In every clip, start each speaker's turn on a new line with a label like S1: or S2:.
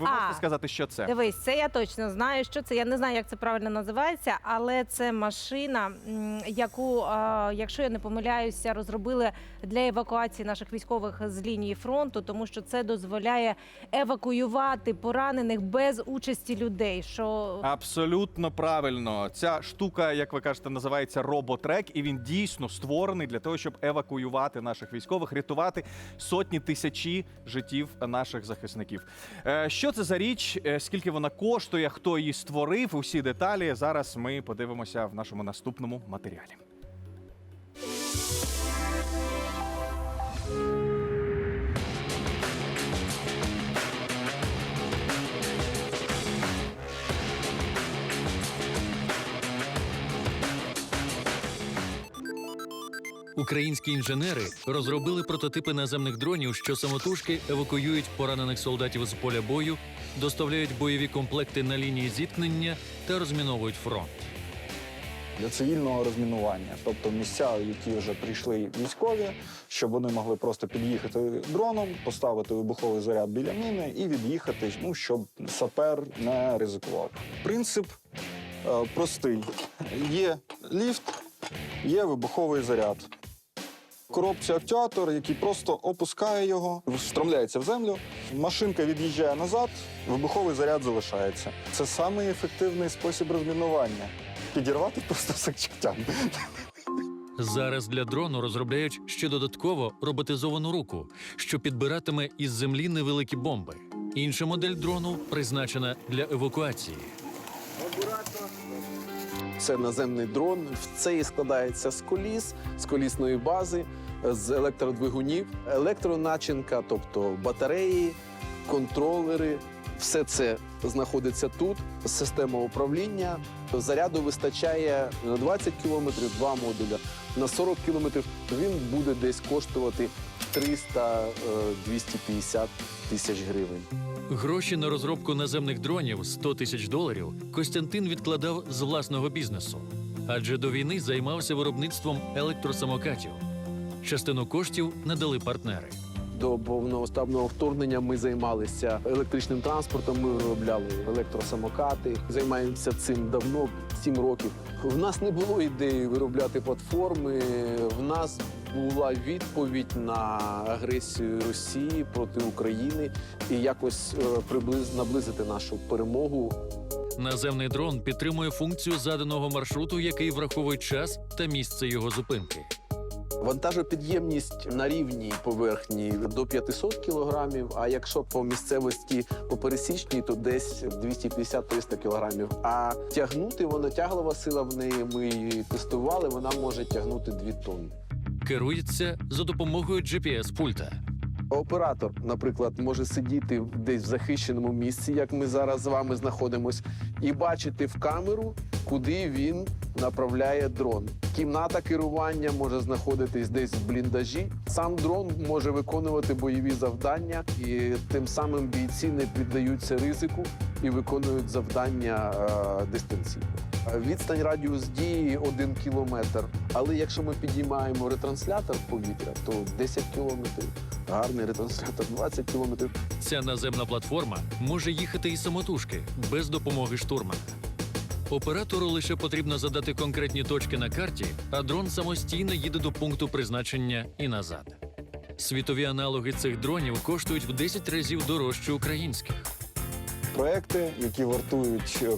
S1: ви можете сказати, що це?
S2: Дивись, це я точно знаю, що це. Я не знаю, як це правильно називається, але це машина, м, яку, а, якщо я не помиляюся, розробили для евакуації наших військових з лінії фронту, тому що це дозволяє евакуювати поранених без участі людей. Що
S1: Абсолютно правильно. Ця штука, як ви кажете, називається роботрек, і він дійсно створений для того, щоб евакуювати наших військових, рятувати сотні тисячі життів наших захисників. Е, Що це за річ? Е, Скільки вона коштує? Хто її створив? Усі деталі зараз ми подивимося в нашому наступному матеріалі.
S3: Українські інженери розробили прототипи наземних дронів, що самотужки евакуюють поранених солдатів з поля бою, доставляють бойові комплекти на лінії зіткнення та розміновують фронт.
S4: для цивільного розмінування, тобто місця, які вже прийшли військові, щоб вони могли просто під'їхати дроном, поставити вибуховий заряд біля міни і від'їхати, ну щоб сапер не ризикував. Принцип е, простий: є ліфт, є вибуховий заряд. Коробці актуатор, який просто опускає його, встромляється в землю. Машинка від'їжджає назад, вибуховий заряд залишається. Це самий ефективний спосіб розмінування. Підірвати просто сакчаттям.
S3: Зараз для дрону розробляють ще додатково роботизовану руку, що підбиратиме із землі невеликі бомби. Інша модель дрону призначена для евакуації.
S5: Це наземний дрон. Цей складається з коліс, з колісної бази, з електродвигунів, електроначинка, тобто батареї, контролери. Все це знаходиться тут. Система управління. Заряду вистачає на 20 кілометрів, два модуля. На 40 кілометрів він буде десь коштувати 300-250 тисяч гривень.
S3: Гроші на розробку наземних дронів 100 тисяч доларів Костянтин відкладав з власного бізнесу, адже до війни займався виробництвом електросамокатів. Частину коштів надали партнери.
S5: До повномасштабного вторгнення ми займалися електричним транспортом. Ми виробляли електросамокати. Займаємося цим давно, 7 років. В нас не було ідеї виробляти платформи. В нас була відповідь на агресію Росії проти України і якось е, приблиз наблизити нашу перемогу.
S3: Наземний дрон підтримує функцію заданого маршруту, який враховує час та місце його зупинки.
S5: Вантажопідємність на рівній поверхні до 500 кілограмів. А якщо по місцевості по пересічній, то десь 250-300 кілограмів. А тягнути вона тяглова сила в неї. Ми її тестували. Вона може тягнути 2 тонни.
S3: Керується за допомогою GPS-пульта.
S5: Оператор, наприклад, може сидіти десь в захищеному місці, як ми зараз з вами знаходимось, і бачити в камеру, куди він направляє дрон. Кімната керування може знаходитись десь в бліндажі. Сам дрон може виконувати бойові завдання, і тим самим бійці не піддаються ризику і виконують завдання е, дистанційно. Відстань радіус дії 1 кілометр. Але якщо ми підіймаємо ретранслятор повітря, то 10 кілометрів. Гарний ретранслятор 20 кілометрів.
S3: Ця наземна платформа може їхати і самотужки без допомоги штурмана. Оператору лише потрібно задати конкретні точки на карті, а дрон самостійно їде до пункту призначення і назад. Світові аналоги цих дронів коштують в 10 разів дорожче українських.
S4: Проекти, які вартують е,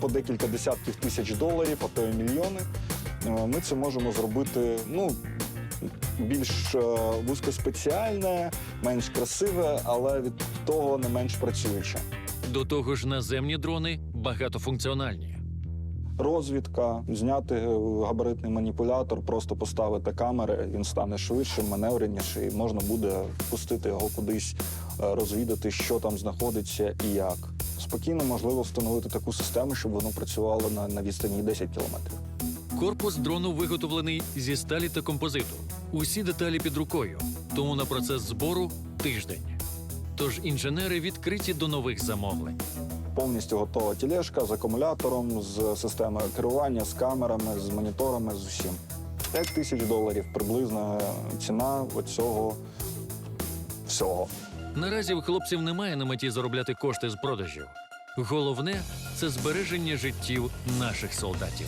S4: по декілька десятків тисяч доларів, а то й мільйони. е, Ми це можемо зробити ну, більш е, вузькоспеціальне, менш красиве, але від того не менш працююче.
S3: До того ж, наземні дрони багатофункціональні.
S4: Розвідка, зняти е, габаритний маніпулятор, просто поставити камери, він стане швидшим, маневреніший, і можна буде пустити його кудись, розвідати, що там знаходиться і як. Спокійно можливо встановити таку систему, щоб воно працювало на, на відстані 10 кілометрів.
S3: Корпус дрону виготовлений зі сталі та композиту. Усі деталі під рукою, тому на процес збору тиждень. Тож інженери відкриті до нових замовлень.
S4: Повністю готова тілешка з акумулятором, з системою керування, з камерами, з моніторами, з усім. 5 тисяч доларів приблизно ціна оцього всього.
S3: Наразі в хлопців немає на меті заробляти кошти з продажів. Головне це збереження життів наших солдатів.